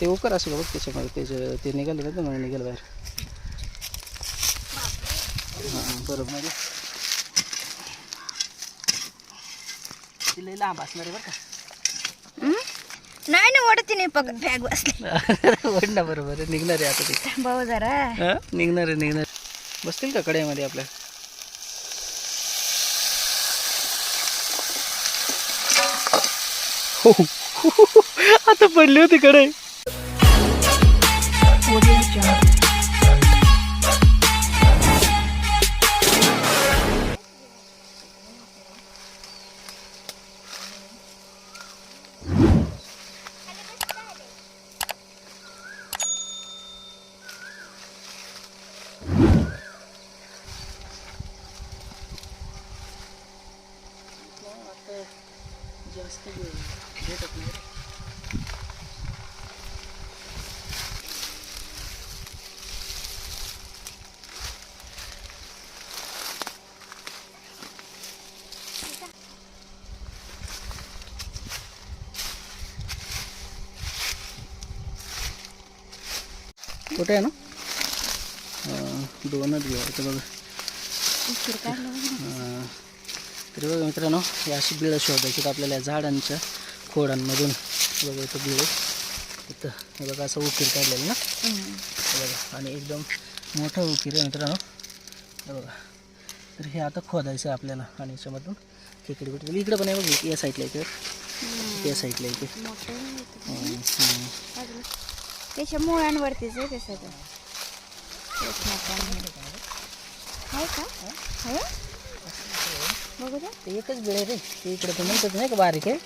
ते उकर असेल का बघ त्याच्यामध्ये. त्याचे ते निघाले ना मग निघालं बाहेर. हां बरोबर म्हणजे ती लई लांब असणार आहे बरं का. हं? नाही ना ओढती नाही पकड बॅग बसली. वडला बरोबर आहे. निघणार आहे आता ते. भाऊ जरा. हा? निघणार आहे निघणार बसतील का कड्यामध्ये आपल्या? हो आता पडली होती कडे कुठे आहे ना? दोनच इथं बघा. तरी बघा मित्रांनो हे अशी बिळं शोधायची तर आपल्याला या झाडांच्या खोडांमधून. बघा इथं बिळं. इथं. हे बघा असं उकीर काढलेलं ना? बघा. आणि एकदम मोठं उकीर आहे मित्रांनो. बघा. तर हे आता खोदायचं आहे आपल्याला. आणि याच्यामधून खेकडे बिकडे इकडं पण आहे बघ या साईडला इथे या साईडला इथे. हं. त्याच्या मुळांवरतीच आहे ते सगळं. आहे. का? आहे बघू दे. ते एकच बिळ आहे रे. ते इकडं ते म्हणतात नाही का बारीक आहे.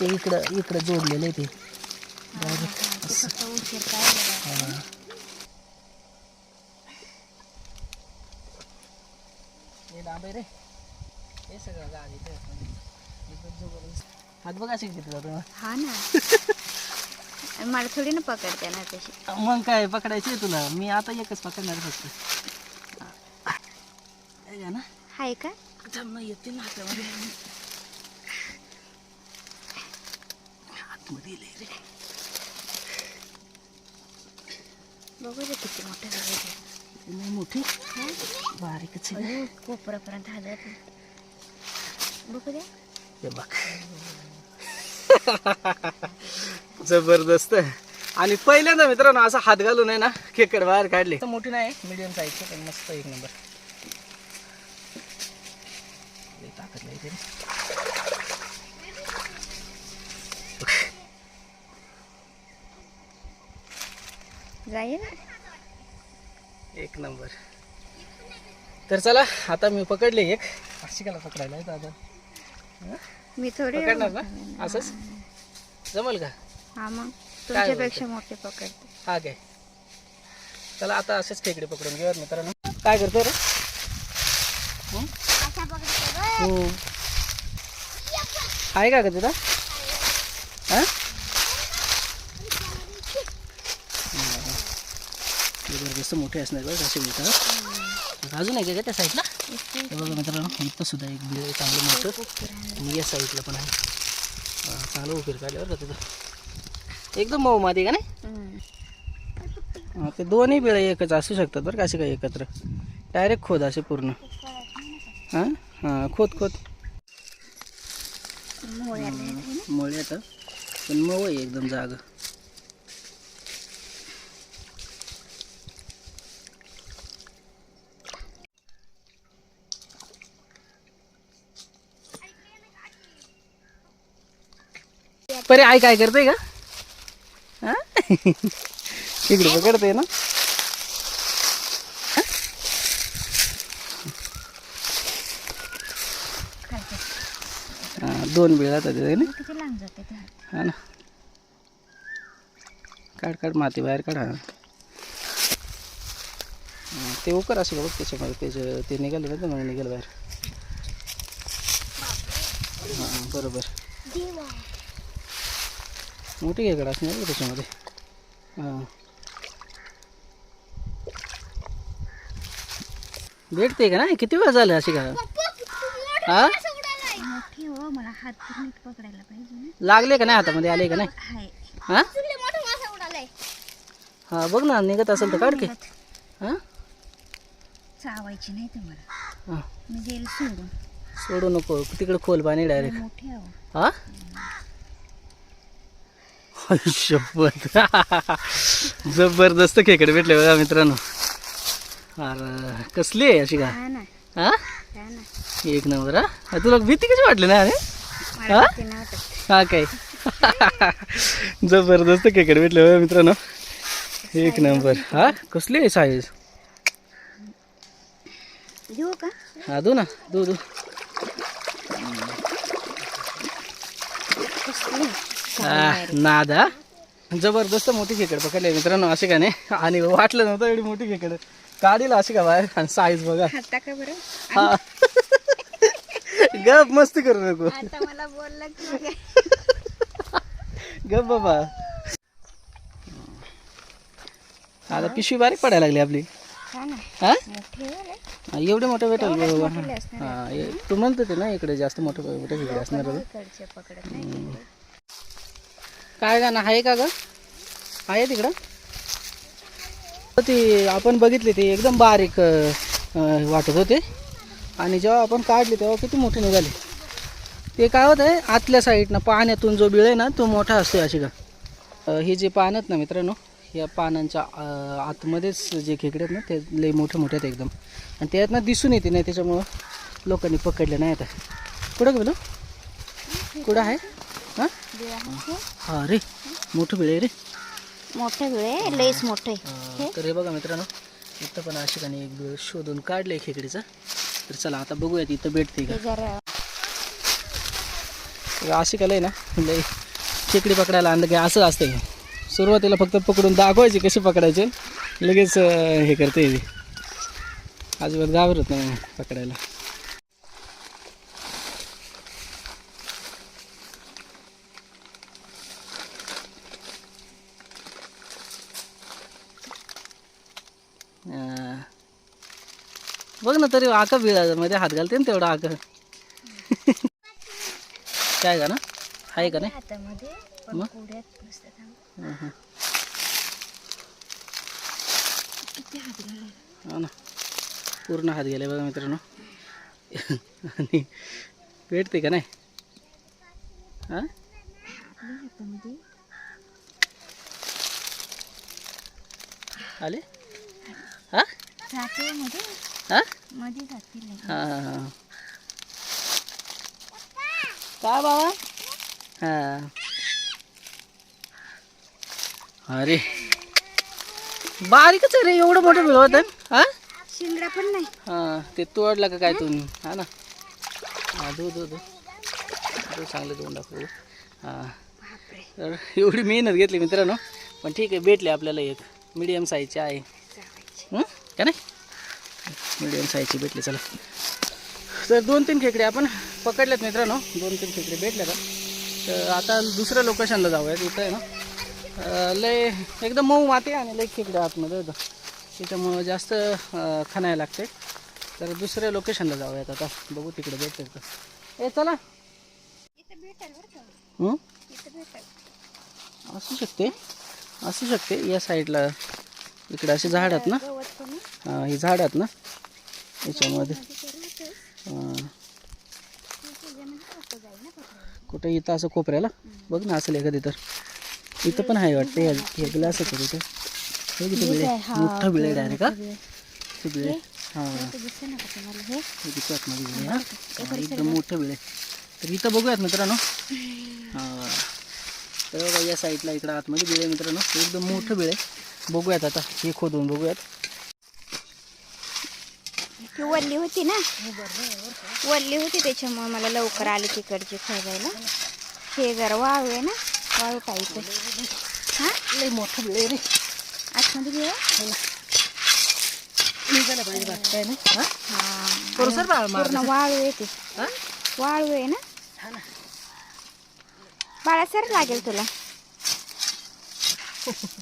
ते इकडं इकडं जोडलेलं आहे ते. फक्त उशीर हां. हे डांब रे. हे सगळं जबरदस्त. हात बघा असे किती जातो हा ना. मला थोडी ना पकडते ना तशी. मग काय पकडायचे तुला? मी आता एकच पकडणार फक्त. हे का ना. आहे का? थांब ना येते ना हातामध्ये. हातमध्ये लय रे. बघू दे किती मोठं झालं ते. ते नाही मोठी? बारीकच आहे अयो, कोपरापर्यंत आलं ते. बघू दे. हे बघ. जबरदस्त आणि पहिल्यांदा मित्रांनो असा हात घालून आहे ना खेकड बाहेर काढले. तर मोठी नाही मीडियम साईजचे पण मस्त एक नंबर एक नंबर तर चला आता मी पकडले एक. शिकायला पकडायला आहे दादा. मी थोडी पकडणार ना? असंच? जमल का? हा मग तुमच्यापेक्षा मोठे पकडते. हा काय चला आता असेच खेकडे पकडून घेऊयात मित्रांनो. काय करतो रे? हं? हं. आहे का ग तिथं हा? जबरदस्त मोठे असणार बघ असे मिळतात अजून आहे का त्या साईडला हे बघा मित्रांनो इथं सुद्धा एक बिळ आहे चांगलं मोठं. आणि या साईडला पण आहे. हा, चांगलं उकीर काढल्यावर का तिथं एकदम मऊ माती का नाही? ते दोन्ही बिळे एकच असू शकतात बरं का असे काही एकत्र. डायरेक्ट खोद असे पूर्ण. हां? हां खोद खोद. मोळ्याला आता पण मऊ आहे एकदम जाग. परे आई काय करते का? इकडे पकडते ना. हा, दोन बिळ जातात. हा ना. काढ काढ माती बाहेर काढा. हा, ते उकर असेल बघ त्याच्यामध्ये त्याचे ते निघाले ना तर मग निघालं बाहेर. हां बरोबर. मोठी खेकडा असणार त्याच्यामध्ये. हां. भेटते का नाही? किती वेळ झालं अशी का? हा? मोठी हो मला हात नीट पकडायला पाहिजे ना. लागले का नाही हातामध्ये? आले का नाही? हा? आहे हा बघ ना निघत असेल तर काढ की. हा? चावायची नाही तुम्हाला. हा. सोडू नको. तिकडे खोल पाणी डायरेक्ट मोठे आहो हा? शपथ जबरदस्त खेकडे भेटले बघा मित्रांनो. अरे कसली आहे अशी का? हा? एक नंबर हा? तुला भीती कशी वाटली ना अरे हा? हा काय? जबरदस्त खेकडे भेटले बघा मित्रांनो. एक नंबर. हा? कसली आहे साईज? हा दू ना. दू दू. नाद. जबरदस्त मोठी खेकड पकडले मित्रांनो असे का नाही? आणि वाटलं नव्हतं एवढी मोठी खेकड. काढील अशी का बाहेर? आणि साईज बघा. हा. गप मस्ती करू नको. गप बाबा. आता पिशवी बारीक पडायला लागली आपली. हा एवढे मोठे भेटेल बाबा. हा तू म्हणत ना इकडे जास्त मोठे मोठे खेकडे असणार होते. इकडचे पकडत नाही काय गाणं आहे का ग? आहे तिकडं? ती आपण बघितली ती एकदम बारीक वाटत होते. आणि जेव्हा आपण काढले तेव्हा किती मोठी निघाली. ते काय होत आहे आतल्या साईडनं पाण्यातून जो बिळ आहे ना तो मोठा असतो अशी का ही हे जे पान आहेत ना मित्रांनो या पानांच्या आतमध्येच जे खेकडे आहेत ना ते लई मोठे मोठे आहेत एकदम. आणि त्यात ना दिसून येते नाही त्याच्यामुळं लोकांनी पकडले नाही आता. कुठं गेलो कुठं आहे? हां आहे रे मोठं बिळ आहे रे. मोठे बिळ आहे लईच मोठे अं, तर हे बघा मित्रांनो इथं पण अशिकाने एक बिळ शोधून काढले खेकडीचा. तर चला आता बघूयात इथं भेटते का. तर आशिकाला आहे ना लय खेकडी पकडायला आणलं की असं असतं हे. सुरुवातीला फक्त पकडून दाखवायची कशी पकडायचे लगेच हे करते हे. अजिबात घाबरत नाही पकडायला. तरी आका मध्ये हात घालते ना तेवढा आका काय का ना? आहे का नाही? मग? ना. पूर्ण हात गेले बघा मित्रांनो. आणि भेटते का नाही? हां? आले हां? हां? मध्ये जातील हां हां हां. काय बाबा? हां. अरे. बारीकच आहे रे एवढं मोठं मिळवत आहे हां? शिंगडा पण नाही. हां ते तोडला का काय तुम्ही? हा ना. हां दो दो दो दो चांगले दोन दाखवू हां. तर एवढी मेहनत घेतली मित्रांनो. पण ठीक आहे भेटले आपल्याला एक. मिडियम साईजचे आहे. हं? का नाही? मिडियम साईजची भेटली चला. तर दोन तीन खेकडे आपण पकडल्यात मित्रांनो. दोन तीन खेकडे भेटले का तर आता दुसऱ्या लोकेशनला जाऊयात इथं आहे ना. लय एकदम मऊ माती आणि लय खेकडे आतमध्ये होतं त्याच्यामुळं जास्त खणायला लागते. तर दुसऱ्या लोकेशनला जाऊयात आता. बघू तिकडे भेटते का. ए चला. हं? असू शकते. असू शकते. या साईडला इकडे असे झाड आहेत ना. हा, ही झाड आहेत ना. याच्यामध्ये. होतं. कुठं इथं असं कोपऱ्याला? बघ ना असेल एखादी तर इथं पण आहे वाटतं. हे हे ग्लासच आहे तिथं. हे किती बिळे मोठं बिळे डायरेक्ट का ते बिळे हां एकदम मोठं बिळे तर इथं बघूयात मित्रांनो. हां. तर बघा या साईडला इकडं आतमध्ये बिळे मित्रांनो. एकदम मोठं बिळे बघूयात आता. हे खोदून बघूयात. ती वल्ली होती ना? वल्ली होती त्याच्यामुळे मला लवकर आली तिकडची खोदायला हे जरा वाळू आहे ना? वाळू आहे हा? लय मोठं बिळे रे. आतमध्ये निघायला पाहिजे हा हा? थोडंसं बाळ मार. पूर्ण वाळू आहे ती. हा? वाळू आहे ना? हा ना. बाळा सर लागेल तुला.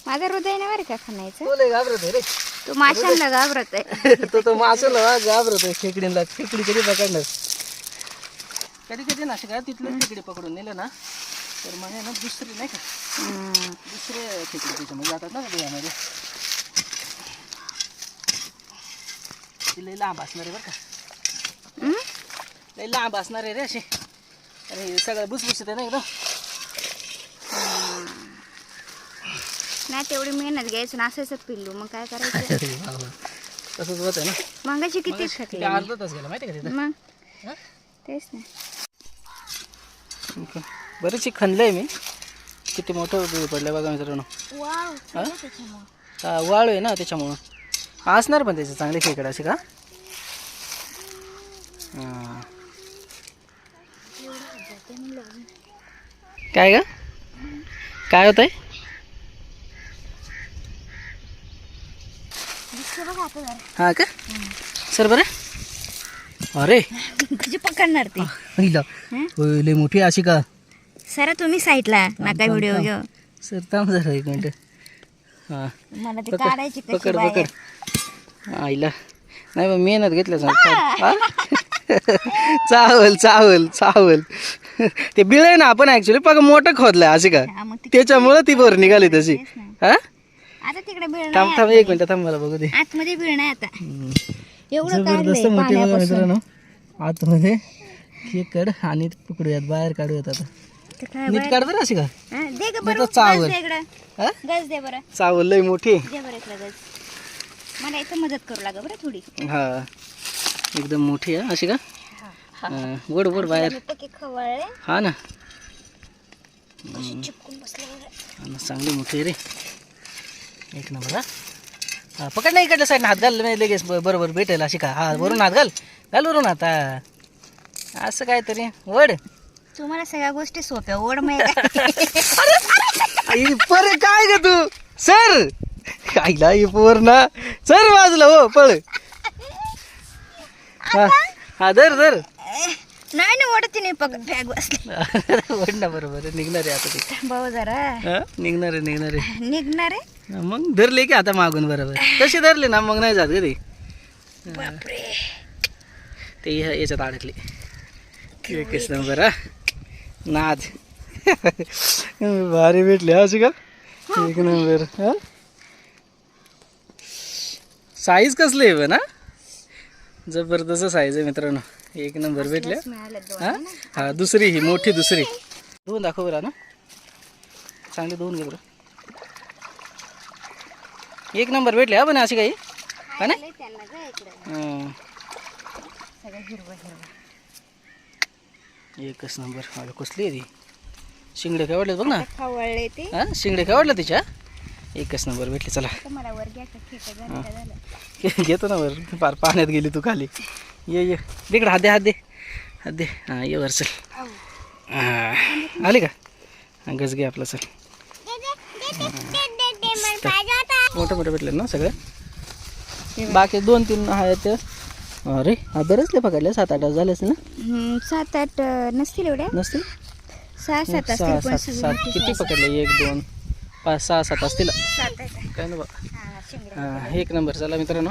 माझं हृदय नाही बरं का खाण्याचं? तो लय घाबरत आहे रे. तू माशांना घाबरत आहे. तो तो मासेला घाबरत आहे खेकडीला खेकडी कधी पकडणार? कधी कधी ना काय तिथलं खेकडी पकडून नेलं ना तर मग ना दुसरी नाही का. दुसरी खेकडे त्याच्यामध्ये जातात ना बियामध्ये. ती लई लांब असणार आहे बरं का? लई लांब असणार आहे रे असे अरे सगळं बुसबुशीत आहे ना एकदम. नाही तेवढी मेहनत घ्यायचं ना असायचं पिल्लू. मग काय करायचं. तसंच होत आहे ना. मगाशी किती मगाशी थकले किती अर्धा तास गेला माहिती आहे का मग? हा? तेच ना. तिथं बरेचसे खणलंय मी. किती मोठं पडलं बघा मित्रांनो. वाव हा? हा, वाळू आहे ना त्याच्यामुळं. असणार पण त्याचे चांगले खेकडे असे का? हा. काय ग? काय होत आहे हा का? सर बरं? अरे. कशी पकडणार ते? पहिला. लय मोठी अशी का? सर तुम्ही साईडला नका थांब, व्हिडिओ. घेऊ. सर थांब जरा एक मिनिट. हा. मला ते पकड काढायची पकड आईला. नाही मग मेहनत घेतल्या चावल चावल चावल. ते बिळ आहे ना आपण ऍक्च्युली पग मोठं खोदलंय असे का? त्याच्यामुळं ती बर निघाली तशी. हा? आता तिकडे बीळ थांब थांब एक मिनिट थांब मला बघू दे. आतमध्ये नाही आता. एवढं जबरदस्त काढलंय मोठी बघा पाण्यापासून. मित्रांनो आतमध्ये खेकड आणि पकडूयात बाहेर काढूयात आता. काय नीट काढ बरं अशी का? हा, दे ग नाही बरं तर चावल. गज दे इकडं. हा? गज दे बरं. चावल लय मोठी. आहे. दे बरं इकडं गज मला इथं मदत करू लागा बरं थोडी. हा. एकदम मोठी आहे अशी का? हा, वड वड बाहेर. मी पकी खवळले? हा ना. चिपकून बसले बरं. हा ना, चांगली मोठी आहे रे. एक नंबर हा? पकड नाही इकडल्या साईडनं हात घाल नाही लगेच बरोबर भेटेल अशी का? हा वरून हात घाल. घाल वरून हा. असं काहीतरी. वड तुम्हाला सगळ्या गोष्टी सोप्या ओढ माहिती परे काय ग तू? सर! आईला ही पोर ना. सर वाजलं हो पळ. हा हा धर धर. नाही ना ओढती नाही पकड बॅग बसली ना बरोबर आहे, निघणार आहे आता ते भाऊ जरा हा, निघणार आहे निघणार आहे निघणार आहे मग धरले की आता मागून बरोबर तशी धरली ना मग नाही जात कधी बापरे ते ह्या- याच्यात अडकले एकच नंबर हा नाद भारी भेटले हा अशी का एक नंबर हा साईज कसली आहे ना जबरदस्त साईज आहे मित्रांनो एक नंबर भेटले दोन हा? हा दुसरी ही मोठी दुसरी. धुवून दाखव बरं ना चांगली धुवून घे बरं. एक नंबर भेटले हा पण अशी काही? हा ना? एकच नंबर. मला कसली आहे ती? शिंगडे काय वाटले बघ ना. हा शिंगडे काय वाटलं तिच्या? एकच नंबर भेटली चला. घेतो ना वर पार पाण्यात गेली तू खाली. ये ये. तिकडे हात दे हात दे. हात दे. हां ये वर चल. हां. आली का? गज घे आपलं चल. मोठं मोठं भेटलं ना सगळं? बाकी दोन तीन आहेत. अरे हा बरेच पकडले सात आठ झाले असतील ना सात आठ नसतील एवढ्या नसतील? सहा सात सात सात. किती पकडले? एक दोन पाच सहा सात असतील. काय ना बा एक नंबर. चला मित्रांनो.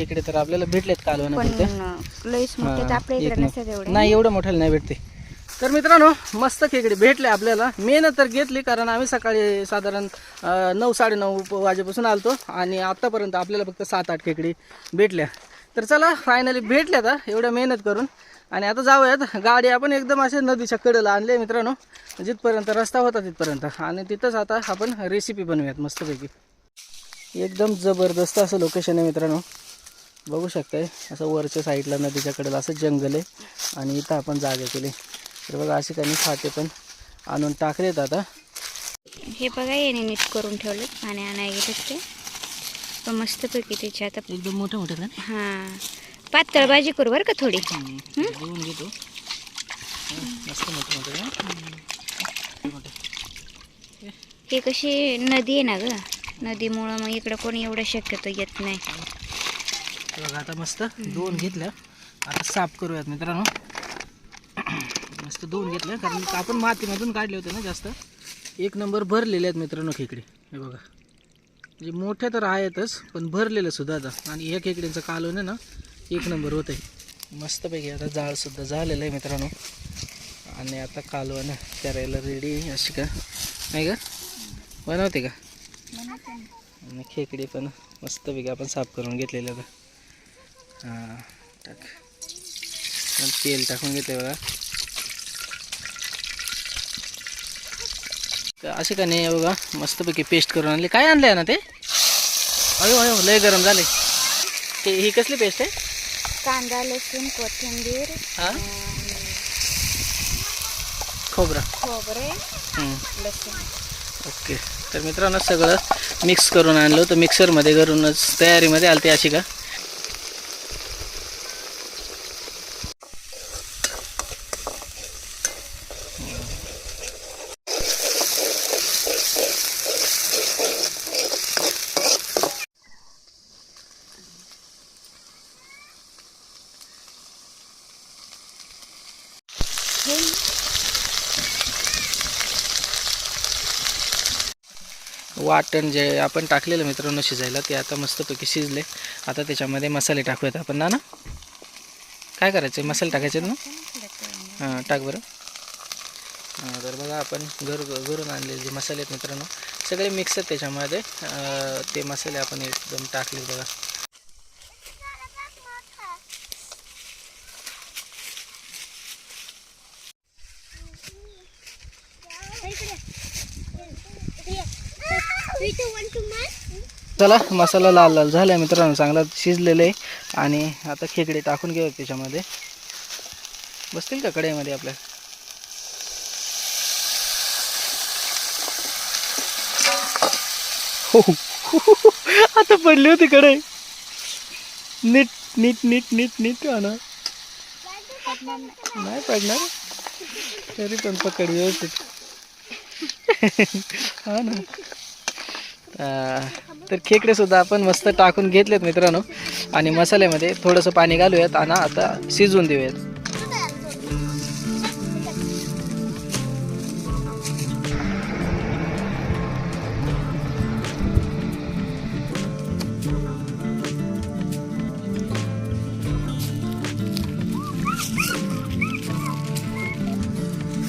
इकडे तर आपल्याला भेटलेत कालवण पण लईच मोठे तर आपल्या एक इकडे नंबर. नसतात एवढे. नाही एवढं मोठ्याला नाही भेटते. तर मित्रांनो मस्त खेकडे भेटले आपल्याला. मेहनत तर घेतली कारण आम्ही सकाळी साधारण नऊ साडेनऊ वाजेपासून आलतो आणि आत्तापर्यंत आपल्याला फक्त सात आठ खेकडी भेटल्या. तर चला फायनली भेटल्या आता एवढ्या मेहनत करून. आणि आता जाऊयात. गाडी आपण एकदम असे नदीच्या कडेला आणले मित्रांनो. जिथपर्यंत रस्ता होता तिथपर्यंत. आणि तिथंच आता आपण रेसिपी बनवूयात मस्तपैकी. एकदम जबरदस्त असं लोकेशन आहे मित्रांनो. बघू शकताय असं वरच्या साईडला नदीच्या कडेला असं जंगल आहे आणि इथं आपण जागा केली. तर बघा असे काही फाटे पण आणून टाकलेत आता. हे बघा येणे नीट करून ठेवले पाणी आणाय घेतात ते पण मस्तपैकी त्याची आता एकदम मोठे मोठे ना हां. पातळ भाजी करू बरं का थोडी? घेऊन घेतो. हं, मस्त मोठे मोठे. हे. कशी नदी आहे ना ग? नदीमुळं मग इकडं कोणी एवढं शक्यतो येत नाही. बघा आता मस्त दोन घेतल्या. आता साफ करूयात मित्रांनो. मस्त दोन घेतल्या कारण आपण मातीमधून काढले होते ना जास्त. एक नंबर भरलेले आहेत मित्रांनो खेकडे. हे बघा. म्हणजे मोठे तर आहेतच पण भरलेले सुद्धा आता. आणि ह्या खेकड्यांचं कालवण आहे ना एक नंबर होत आहे मस्तपैकी आता जाळसुद्धा झालेलं आहे मित्रांनो. आणि आता कालवण करायला रेडी अशी का? नाही का? बनवते का. आणि खेकडे पण मस्तपैकी आपण साफ करून घेतलेले आता. हां टाक. तेल टाकून घेतले बघा. तर असे का नाही बघा मस्तपैकी पेस्ट करून आणले. काय आणले ना ते? अयो अयो लय गरम झाले ते ही कसली पेस्ट आहे? कांदा लसूण कोथिंबीर हां? खोबरं. खोबरे. लसूण. ओके. तर मित्रांनो सगळं मिक्स करून आणलं तर मिक्सरमध्ये करूनच तयारीमध्ये आलते अशी का? वाटण जे आपण टाकलेलं मित्रांनो शिजायला ते आता मस्तपैकी शिजले. आता त्याच्यामध्ये मसाले टाकूयात आपण. ना ना काय करायचं आहे मसाले टाकायचे ना? हां टाक बरं. तर बघा आपण घर घरून आणलेले जे मसाले आहेत मित्रांनो सगळे मिक्स आहेत त्याच्यामध्ये. ते मसाले आपण एकदम टाकले बघा. चला मसाला लाल लाल झाला मित्रांनो चांगला शिजलेलं आहे. आणि आता खेकडे टाकून घेऊ त्याच्यामध्ये. बसतील का कढईमध्ये आपल्या? हो, हो, हो, हो आता पडली होती कढई. नीट नीट नीट नीट नीट आणा. नाही पडणार? तरी पण पकड व्यवस्थित. हा ना. तर खेकडेसुद्धा आपण मस्त टाकून घेतलेत मित्रांनो. आणि मसाल्यामध्ये थोडंसं पाणी घालूयात आणि आता शिजवून देऊयात.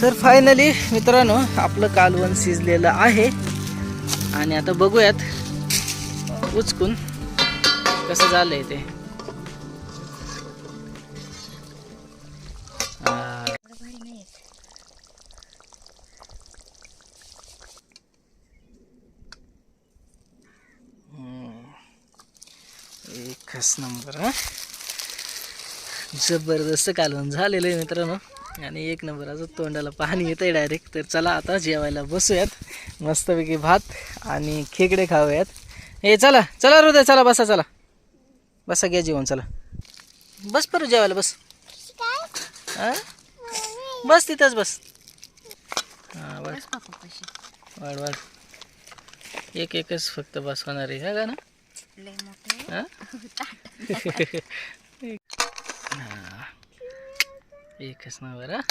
तर फायनली मित्रांनो आपलं कालवण शिजलेलं आहे. आणि आता बघूयात उचकून कसं झालंय ते? एकच नंबर हा. जबरदस्त कालवण झालेलं आहे मित्रांनो. आणि एक नंबर असं तोंडाला पाणी येतंय डायरेक्ट तर चला आता जेवायला बसूयात. मस्तपैकी भात आणि खेकडे खाऊयात. हे चला चला हृदय चला बसा चला. बसा घ्या जेवण चला. बस परत जेवायला बस. हा? बस तिथंच बस. हां वाढ. वाढ वाढ. एक एकच फक्त बस होणार आहे. का ना हा? हा. एकच नंबर हा.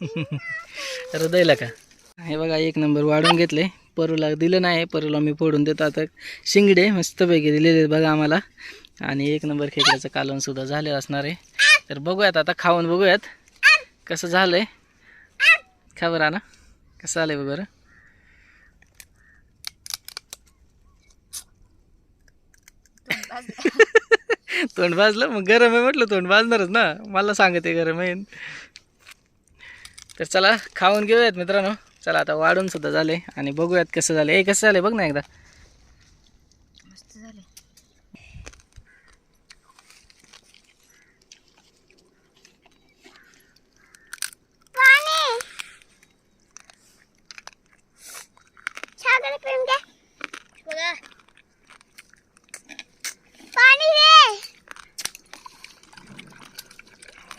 हृदयला का? हे बघा एक नंबर वाढून घेतले. परूला दिलं नाही परूला मी फोडून देतो आता. शिंगडे मस्तपैकी दिलेले आहेत बघा आम्हाला. आणि एक नंबर खेकड्याचं कालवण सुद्धा झालेलं असणार आहे. तर बघूयात आता खाऊन बघूयात. कसं झालंय? खा बरं ना कसं झालं बघ बरं. तोंड भाजलं? मग गरम आहे म्हटलं तोंड भाजणारच ना. मला सांगते गरम आहे. तर चला खाऊन घेऊयात मित्रांनो. चला आता वाढून सुद्धा झाले आणि बघूयात कसं झालं. ए कसं झालं बघ ना एकदा. मस्त झाले.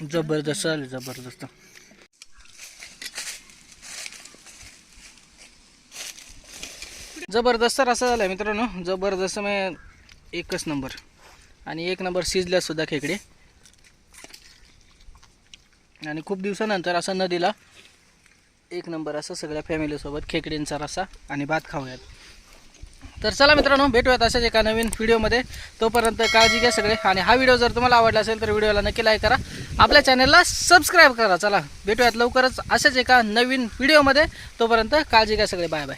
जबरदस्त झाले जबरदस्त. जबरदस्त रसा झाला मित्रांनो. जबरदस्त म्हणजे एकच नंबर. आणि एक नंबर शिजल्या सुद्धा खेकडे. आणि खूप दिवसानंतर असं नदीला एक नंबर असं सगळ्या फॅमिलीसोबत खेकडींचा रसा आणि भात खाऊयात. तर चला मित्रांनो भेटूयात अशाच एका नवीन व्हिडिओमध्ये. तोपर्यंत काळजी घ्या सगळे. आणि हा व्हिडिओ जर तुम्हाला आवडला असेल तर व्हिडिओला नक्की लाईक करा. आपल्या चॅनलला सबस्क्राईब करा. चला भेटूयात लवकरच अशाच एका नवीन व्हिडिओमध्ये. तोपर्यंत काळजी घ्या सगळे. Bye bye